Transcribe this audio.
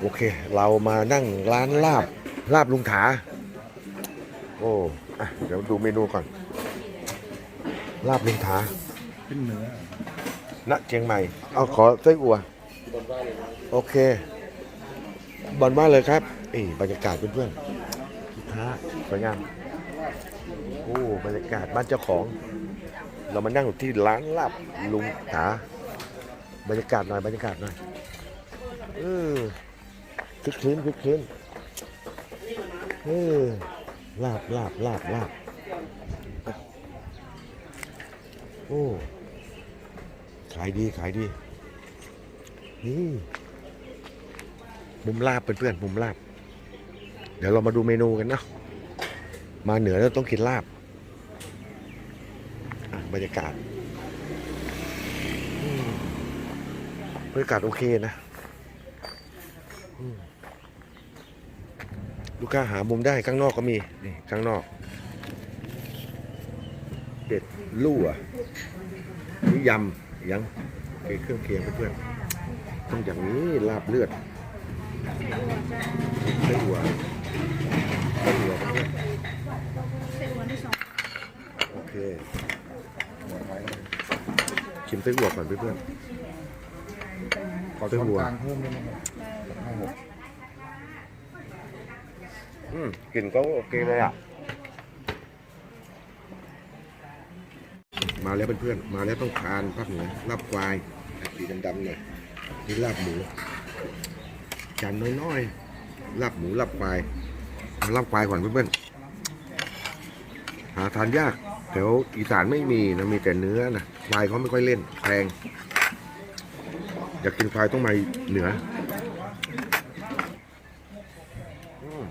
โอเค เรามานั่งร้านลาบ ลาบลุงถา โอ้อะเดี๋ยวดูเมนูก่อน ลาบลุงถาขึ้นเนื้อณเชียงใหม่ เอาขอไส้อั่วโอเค บอลว่าเลยครับนี่บรรยากาศเพื่อนๆลูกค้าสวยงาม โอ้ บรรยากาศบ้านเจ้าของ เรามานั่งอยู่ที่ร้านลาบลุงถา บรรยากาศหน่อย บรรยากาศหน่อย เออ คึกคืนคึกคืนเออลาบลาบลาบลาบโอ้ขายดีขายดีนี่มุมลาบเพื่อนๆมุมลาบ เดี๋ยวเรามาดูเมนูกันเนาะมาเหนือแล้วต้องกินลาบอะบรรยากาศอืมบรรยากาศโอเคนะอืม ลูกค้าหามุมได้ข้างนอกก็มีนี่ข้างนอกเด็ดลู่อะนี่ยำยังเครื่องเคียงเพื่อนต้องอย่างนี้ลาบเลือดไส้หัวไส้หัวเพื่อนโอเคชิมไส้หัวก่อนเพื่อนขอไส้หัว กลางเพิ่มได้ไหมครับห้าหก ๆ อืมกลิ่นก็โอเคเลยอะ มาแล้วเพื่อนๆ มาแล้วต้องทานภาคเหนือลาบควายสีดำๆหน่อยนี่ลาบหมูจานน้อยๆลาบหมูลาบควายเอาลาบควายก่อนเพื่อนๆหาทานยากแถวอีสานไม่มีนะมีแต่เนื้อนะควายเขาไม่ค่อยเล่นแพงอยากกินควายต้องมาเหนืออืม